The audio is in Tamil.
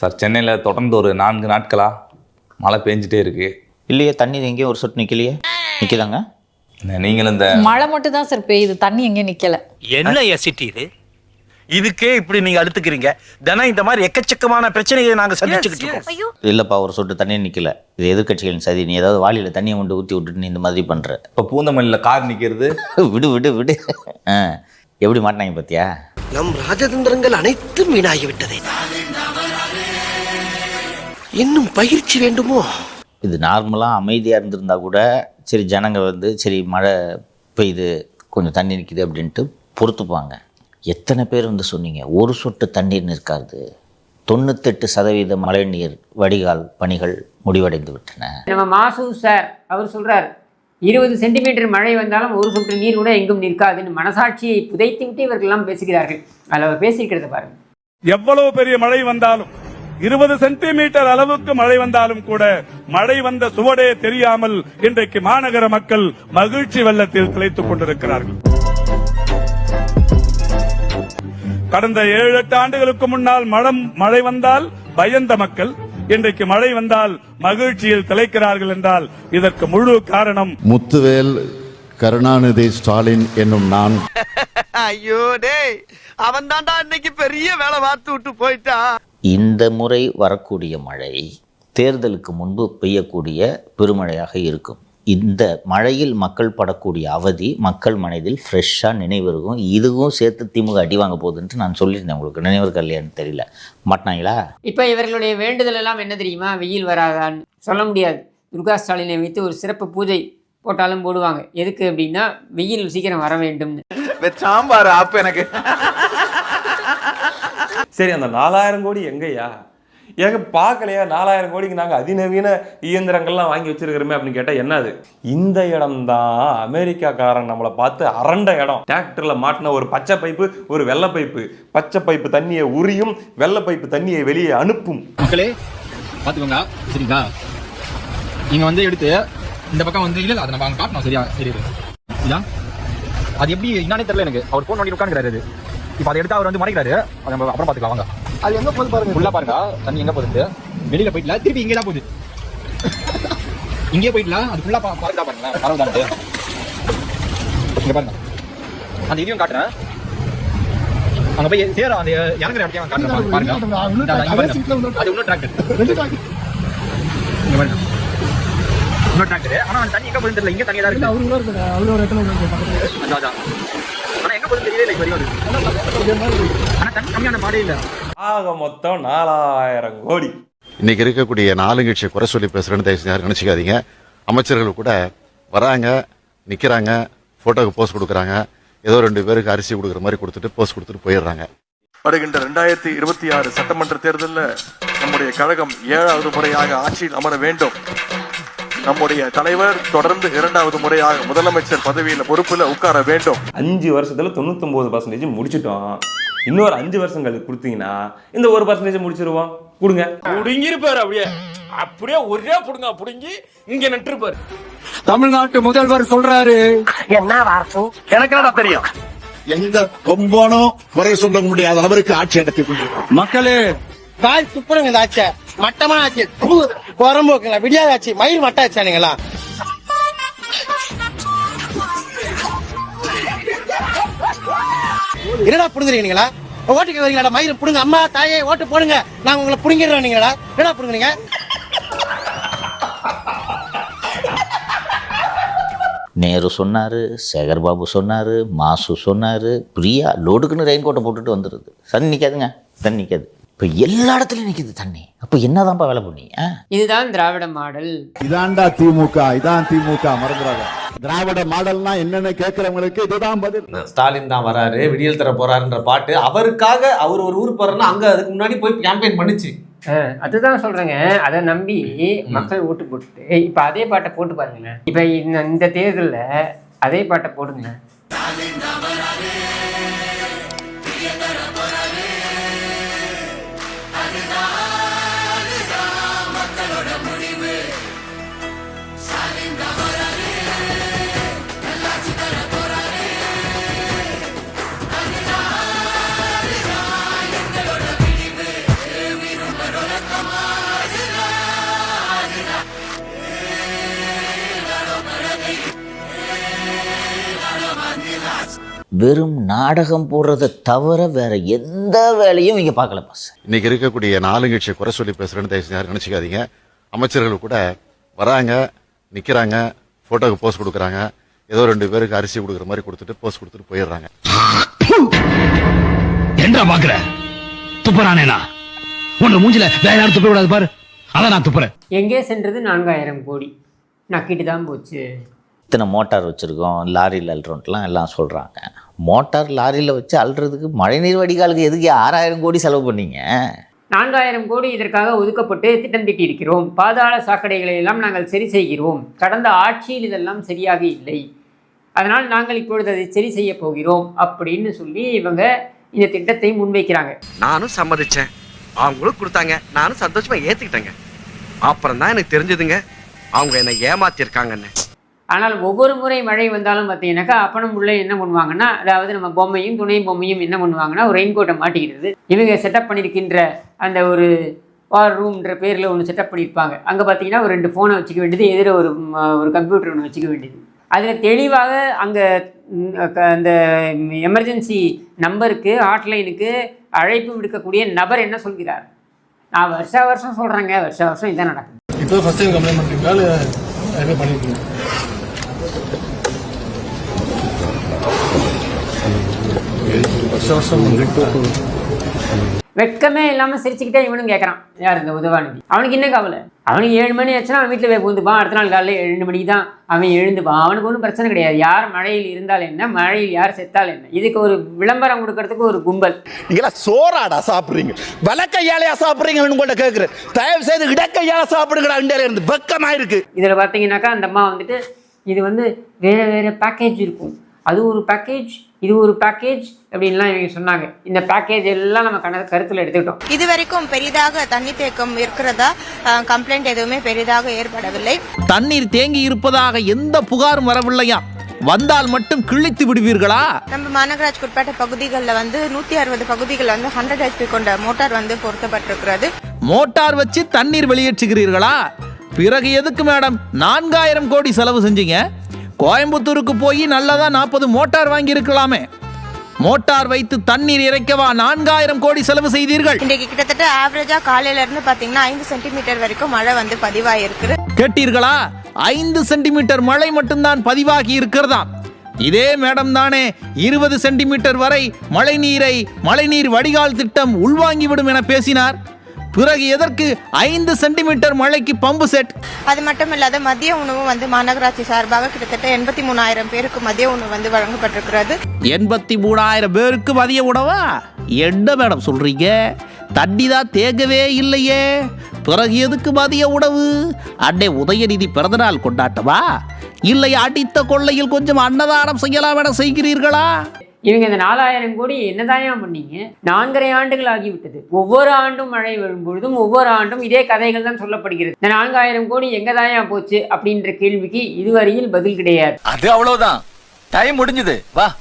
சார் சென்னையில் தொடர்ந்து ஒரு நான்கு நாட்களாக மழை பெஞ்சிட்டே இருக்கு. இல்லையே தண்ணி எங்கேயும் ஒரு சொட்டு நிற்கலையே நிற்கலாங்க நீங்களும் இந்த மழை மட்டும் தான் சார் பெய்யுது தண்ணி எங்கேயும் நிக்கல. என்ன எசிட்டி இது? இதுக்கே இப்படி நீங்க அழுத்துக்கிறீங்க. தினம் இந்த மாதிரி எக்கச்சக்கமான பிரச்சனைகளை நாங்க சந்திச்சுக்கிட்டு இருக்கோம். இல்லைப்பா ஒரு சொட்டு தண்ணி நிற்கல இது எதிர்க்கட்சிகளின் சதி. நீ ஏதாவது வாளியில் தண்ணியை கொண்டு ஊற்றி விட்டுட்டு நீ இந்த மாதிரி பண்ணுற இப்போ பூந்தமல்லியில் கார் நிற்கிறது விடு விடு விடு. ஆ எப்படி மாட்டினாங்க பார்த்தியா நம் ராஜதந்திரங்கள் அனைத்தும் வீணாகிவிட்டதே. இன்னும் பயிற்சி வேண்டுமோ? இது நார்மலாக அமைதியாக இருந்திருந்தா கூட சரி ஜனங்க வந்து சரி மழை பெய்யுது கொஞ்சம் தண்ணி நிற்கிது அப்படின்ட்டு பொறுத்துப்பாங்க. எத்தனை பேர் வந்து சொன்னீங்க ஒரு சொட்டு தண்ணீர் நிற்காது. தொண்ணூத்தெட்டு சதவீத மழைநீர் வடிகால் பணிகள் முடிவடைந்து விட்டன. நம்ம மாசு சார் அவர் சொல்றார் இருபது சென்டிமீட்டர் மழை வந்தாலும் ஒரு சொட்டு நீர் கூட எங்கும் நிற்காதுன்னு மனசாட்சியை புதைத்து விட்டு இவர்கள்லாம் பேசுகிறார்கள். அதில் அவர் பேசியிருக்கிறத பாருங்க. எவ்வளவு பெரிய மழை வந்தாலும் இருபது சென்டிமீட்டர் அளவுக்கு மழை வந்தாலும் கூட மழை வந்த சுவடே தெரியாமல் இன்றைக்கு மாநகர மக்கள் மகிழ்ச்சி வெள்ளத்தில் திளைத்துக் கொண்டிருக்கிறார்கள். கடந்த ஏழு எட்டு ஆண்டுகளுக்கு முன்னால் மழம் மழை வந்தால் பயந்த மக்கள் இன்றைக்கு மழை வந்தால் மகிழ்ச்சியில் திளைக்கிறார்கள் என்றால் இதற்கு முழு காரணம் முத்துவேல் கருணாநிதி ஸ்டாலின் என்னும் நான். ஐயோ டேய் அவன் தான்டா இன்னைக்கு பெரிய வேலை பார்த்து விட்டு போயிட்டான் இந்த முறை வரக்கூடிய மழை தேர்தலுக்கு முன்பு பெய்யக்கூடிய பெருமழையாக இருக்கும். இந்த மழையில் மக்கள் படக்கூடிய அவதி மக்கள் மனதில் ஃப்ரெஷ்ஷாக நினைவிருக்கும். இதுவும் சேர்த்து திமுக அடி வாங்க போகுதுன்ட்டு நான் சொல்லியிருந்தேன் உங்களுக்கு. நினைவு இல்லையான்னு தெரியல. மாட்டினாங்களா? இப்போ இவர்களுடைய வேண்டுதல் எல்லாம் என்ன தெரியுமா? வெயில் வராதான்னு சொல்ல முடியாது. துர்கா ஸ்டாலினை வைத்து ஒரு சிறப்பு பூஜை போட்டாலும் போடுவாங்க. எதுக்கு அப்படின்னா வெயில் சீக்கிரம் வர வேண்டும்னு. சாம்பார் ஆப்பு எனக்கு. சரி அந்த நாலாயிரம் கோடி எங்கேயா ஏங்க பார்க்கலையா? நாலாயிரம் கோடிக்கு நாங்கள் அதிநவீன இயந்திரங்கள்லாம் வாங்கி வச்சிருக்கிறோமே அப்படின்னு கேட்டால் என்னது? இந்த இடம் தான் அமெரிக்காக்காரன் நம்மளை பார்த்து அரண்ட இடம். டிராக்டரில் மாட்டின ஒரு பச்சை பைப்பு ஒரு வெள்ளை பைப்பு. பச்சை பைப்பு தண்ணியை உரியும் வெள்ளை பைப்பு தண்ணியை வெளியே அனுப்பும். மக்களே பார்த்துக்கோங்க. சரிங்களா? நீங்கள் வந்து எடுத்து இந்த பக்கம் வந்து இல்லை அதை நம்ம காட்டணும் சரியா? சரி இதா அது எப்படி என்னன்னே தெரியல எனக்கு. அவர் ஃபோன் பண்ணி உட்காந்துக்கிறாரு இப்போ அதை எடுத்து அவர் வந்து மறைக்கிறாரு. அதை நம்ம அப்புறம் பாத்துக்கலாம் வாங்க. அது எங்க போகுது பாருங்க ஃபுல்லா பாருங்க. தண்ணி எங்க போகுது? வெளியில போயிட்டல திருப்பி இங்கே தான் போகுது. இங்கே போயிட்டல அது ஃபுல்லா பாருங்க பாருங்க பரவதான்ட்டு இங்க பாருங்க. அந்த இதையும் காட்டுறேன். அங்க போய் சேரும் அந்த இறங்குற இடத்தையும் காட்டுறேன். பாருங்க. அது இன்னும் டிராக்டர் இங்க பாருங்க. இன்னும் டிராக்டர் ஆனா அந்த தண்ணி எங்க போகுதுன்னு தெரியல. இங்க தண்ணி தான் இருக்கு. அதான், அதான். ஆனா எங்க போகுதுன்னு தண்ணி கம்மியான பாடே இல்ல ஆக மொத்தம் நாலாயிரம் கோடி. இன்னைக்கு இருக்கக்கூடிய நாலுங்கட்சி குறை சொல்லி பேசுறேன்னு தயவு செஞ்சு யாரும் நினைச்சுக்காதீங்க அமைச்சர்கள் கூட வராங்க நிக்கிறாங்க போட்டோக்கு போஸ்ட் கொடுக்குறாங்க. ஏதோ ரெண்டு பேருக்கு அரிசி கொடுக்குற மாதிரி கொடுத்துட்டு போஸ்ட் கொடுத்துட்டு போயிடுறாங்க. வருகின்ற இரண்டாயிரத்தி இருபத்தி ஆறு சட்டமன்ற தேர்தலில் நம்முடைய கழகம் ஏழாவது முறையாக ஆட்சியில் அமர வேண்டும். நம்முடைய தலைவர் தொடர்ந்து இரண்டாவது முறையாக முதலமைச்சர் பதவியில் பொறுப்புல உட்கார வேண்டும். அஞ்சு வருஷத்துல தொண்ணூத்தொன்பது பர்சன்டேஜ் முடிச்சிட்டோம். இன்னொரு அஞ்சு வருஷம் கழிச்சு கொடுத்தீங்கன்னா இந்த ஒரு பர்சன்டேஜ் முடிச்சிருவோம். கொடுங்க. புடுங்கிருப்பாரு அப்படியே. அப்படியே ஒரே புடுங்க புடுங்கி இங்க நட்டுருப்பாரு தமிழ்நாட்டு முதல்வர் சொல்றாரு. என்ன வார்த்தை எனக்கு என்னடா தெரியும்? எந்த கொம்போனும் குறை சொல்ல முடியாத அளவிற்கு ஆட்சி நடத்தி மக்களே கால் துப்புறங்க இந்த மட்டமா ஆச்சு ஆட்சி விடியாத ஆச்சு மயில் மட்ட ஆச்சானுங்களா என்னடா புடுங்குறீங்களா ஓட்டுக்கு வரீங்களா மயில் புடுங்க. அம்மா தாயே ஓட்டு போடுங்க. நாங்க உங்களை புடுங்கிடுறோம் நீங்களா? என்னடா புடுங்குறீங்க? நேரு சொன்னார் சேகர்பாபு சொன்னார் மாசு சொன்னார் பிரியா லோடுக்குன்னு ரெயின் கோட்டை போட்டுட்டு வந்துடுது. தண்ணி நிற்காதுங்க தண்ணி நிற்காது இப்போ எல்லா இடத்துலையும் நிற்கிது தண்ணி. அப்போ என்னதான்ப்பா வேலை பண்ணி? ஆ? இதுதான் திராவிட மாடல். இதான்டா திமுக இதான் திமுக மறந்துடாத. திராவிட மாடல்னா என்னன்னு கேட்கறவங்களுக்கு இதுதான் பதில். ஸ்டாலின் தான் வராரு விடியல் தர போறாருன்ற பாட்டு அவருக்காக அவர் ஒரு ஊர் போறாருன்னா அங்க அதுக்கு முன்னாடி போய் கேம்பெயின் பண்ணுச்சு. அதுதான் சொல்றேங்க. அதை நம்பி மக்கள் ஓட்டு போட்டுட்டு இப்போ அதே பாட்டை போட்டு பாருங்களேன். இப்போ இந்த இந்த தேர்தலில் அதே பாட்டை போடுங்க. வெறும் நாடகம் போடுறதை தவிர வேற எந்த வேலையும் இங்கே பார்க்கல பாஸ் இன்னைக்கு இருக்கக்கூடிய நாலுங்கட்சி குறை சொல்லி பேசுறேன்னு தயவு செஞ்சு யாரும் நினைச்சுக்காதீங்க. அமைச்சர்கள் கூட வராங்க நிக்கிறாங்க போட்டோக்கு போஸ்ட் கொடுக்குறாங்க. ஏதோ ரெண்டு பேருக்கு அரிசி கொடுக்குற மாதிரி கொடுத்துட்டு போஸ்ட் கொடுத்துட்டு போயிடுறாங்க. என்ன பாக்குற? துப்புறானேனா உன்ன மூஞ்சில வேற யாரும் துப்ப விடாது பாரு. அதான் நான் துப்புறேன். எங்கே சென்றது நான்காயிரம் கோடி. நக்கிட்டு தான் போச்சு. இத்தனை மோட்டார் வச்சுருக்கோம் லாரியில் அல்றோன்ட்டுலாம் எல்லாம் சொல்கிறாங்க மோட்டார் லாரியில் வச்சு அல்றதுக்கு மழைநீர் வடிகாலுக்கு எதுக்கு ஆறாயிரம் கோடி செலவு பண்ணீங்க? நான்காயிரம் கோடி இதற்காக ஒதுக்கப்பட்டு திட்டம் தீட்டியிருக்கிறோம் பாதாள சாக்கடைகளை எல்லாம் நாங்கள் சரி செய்கிறோம். கடந்த ஆட்சியில் இதெல்லாம் சரியாக இல்லை. அதனால் நாங்கள் இப்பொழுது அதை சரி செய்ய போகிறோம் அப்படின்னு சொல்லி இவங்க இந்த திட்டத்தை முன்வைக்கிறாங்க. நானும் சம்மதிச்சேன். அவங்களும் கொடுத்தாங்க. நானும் சந்தோஷமா ஏத்துக்கிட்டேங்க. அப்புறம் தான் எனக்கு தெரிஞ்சதுங்க. அவங்க என்ன ஏமாத்திருக்காங்கன்னு. ஆனால் ஒவ்வொரு முறை மழை வந்தாலும் பார்த்தீங்கன்னாக்கா அப்பனும் உள்ளே என்ன பண்ணுவாங்கன்னா அதாவது நம்ம பொம்மையும் துணை பொம்மையும் என்ன பண்ணுவாங்கன்னா ஒரு ரெயின் கோட்டை மாட்டிக்கிறது இவங்க செட்டப் பண்ணியிருக்கின்ற அந்த ஒரு வார் ரூம்ன்ற பேரில் ஒன்று செட்டப் பண்ணியிருப்பாங்க. அங்கே பார்த்தீங்கன்னா ஒரு ரெண்டு ஃபோனை வச்சுக்க வேண்டியது எதிர ஒரு ஒரு கம்ப்யூட்டர் ஒன்று வச்சுக்க வேண்டியது. அதில் தெளிவாக அங்கே அந்த எமர்ஜென்சி நம்பருக்கு ஹாட்லைனுக்கு அழைப்பு விடுக்கக்கூடிய நபர் என்ன சொல்கிறார்? நான் வருஷா வருஷம் சொல்கிறேங்க வருஷா வருஷம் இதான் நடக்குது. இப்போ ஃபர்ஸ்ட் டைம் கம்ப்ளைண்ட் பண்ணுறீங்களா இல்லை பண்ணியிருக்கீங்க வெட்கமே இல்லாமல் சிரிச்சுக்கிட்டே இவனும் கேட்குறான் யார் இந்த உதவாநிதி? அவனுக்கு என்ன கவலை? அவனுக்கு ஏழு மணி ஆச்சுன்னா அவன் வீட்டில் போய் பூந்துப்பான் அடுத்த நாள் காலையில் ரெண்டு மணிக்கு தான் அவன் எழுந்துப்பான் அவனுக்கு ஒன்றும் பிரச்சனை கிடையாது. யார் மழையில் இருந்தால் என்ன? மழையில் யார் செத்தால் என்ன? இதுக்கு ஒரு விளம்பரம் கொடுக்கறதுக்கு ஒரு கும்பல். நீங்களா சோறாடா சாப்பிடுறீங்க. வலக்கையாலையா சாப்பிடுறீங்கன்னு உங்கள்ட்ட கேட்குறேன் தயவு செய்து இடக்கையால சாப்பிடுங்கடா இந்தியால இருந்து. வெக்கமா இருக்கு இதில் பார்த்தீங்கன்னாக்கா அந்த அம்மா வந்துட்டு இது வந்து வேறு வேறு பேக்கேஜ் இருக்கும். அது ஒரு பேக்கேஜ் இது ஒரு பேக்கேஜ் அப்படின்லாம் இவங்க சொன்னாங்க. இந்த பேக்கேஜ் எல்லாம் நம்ம கண கருத்தில் எடுத்துக்கிட்டோம். இது வரைக்கும் பெரிதாக தண்ணி தேக்கம் இருக்கிறதா? கம்ப்ளைண்ட் எதுவுமே பெரிதாக ஏற்படவில்லை. தண்ணீர் தேங்கி இருப்பதாக எந்த புகாரும் வரவில்லையா? வந்தால் மட்டும் கிழித்து விடுவீர்களா? நம்ம மாநகராட்சிக்கு உட்பட்ட பகுதிகளில் வந்து நூற்றி அறுபது பகுதிகளில் வந்து ஹண்ட்ரட் ஹெச்பி கொண்ட மோட்டார் வந்து பொருத்தப்பட்டிருக்கிறது. மோட்டார் வச்சு தண்ணீர் வெளியேற்றுகிறீர்களா? பிறகு எதுக்கு மேடம் நான்காயிரம் கோடி செலவு செஞ்சீங்க? கோயம்புத்தூருக்கு போய் நல்லதா நாற்பது மோட்டார் வாங்கி இருக்கலாமே மோட்டார் வைத்து தண்ணீர் இறைக்கவா நான்காயிரம் கோடி செலவு செய்தீர்கள்? இன்றைக்கு கிட்டத்தட்ட ஆவரேஜா காலையில இருந்து பாத்தீங்கன்னா ஐந்து சென்டிமீட்டர் வரைக்கும் மழை வந்து பதிவாயிருக்கு கேட்டீர்களா? ஐந்து சென்டிமீட்டர் மழை மட்டும்தான் பதிவாகி இருக்கிறதாம் இதே மேடம் தானே இருபது சென்டிமீட்டர் வரை மழைநீரை மழைநீர் வடிகால் திட்டம் உள்வாங்கிவிடும் என பேசினார். பிறகு எதற்கு ஐந்து சென்டிமீட்டர் மழைக்கு பம்பு செட் அது மட்டும் இல்லாத மதிய உணவு வந்து மாநகராட்சி சார்பாக கிட்டத்தட்ட எண்பத்தி மூணாயிரம் பேருக்கு மதிய உணவு வந்து வழங்கப்பட்டிருக்கிறது. எண்பத்தி மூணாயிரம் பேருக்கு மதிய உணவா? என்ன மேடம் சொல்றீங்க? தண்ணி தான் தேங்கவே இல்லையே. பிறகு எதுக்கு மதிய உணவு? அன்னை உதயநிதி பிறந்தநாள் கொண்டாட்டமா? இல்லை அடித்த கொள்ளையில் கொஞ்சம் அன்னதானம் செய்யலாம் என செய்கிறீர்களா? இவங்க இந்த நாலாயிரம் கோடி என்னதாயா பண்ணீங்க? நான்கரை ஆண்டுகள் ஆகிவிட்டது. ஒவ்வொரு ஆண்டும் மழை வரும்பொழுதும் ஒவ்வொரு ஆண்டும் இதே கதைகள் தான் சொல்லப்படுகிறது. இந்த நான்காயிரம் கோடி எங்க தாயா போச்சு அப்படின்ற கேள்விக்கு இதுவரையில் பதில் கிடையாது. அது அவ்வளவுதான். டைம் முடிஞ்சது. வா.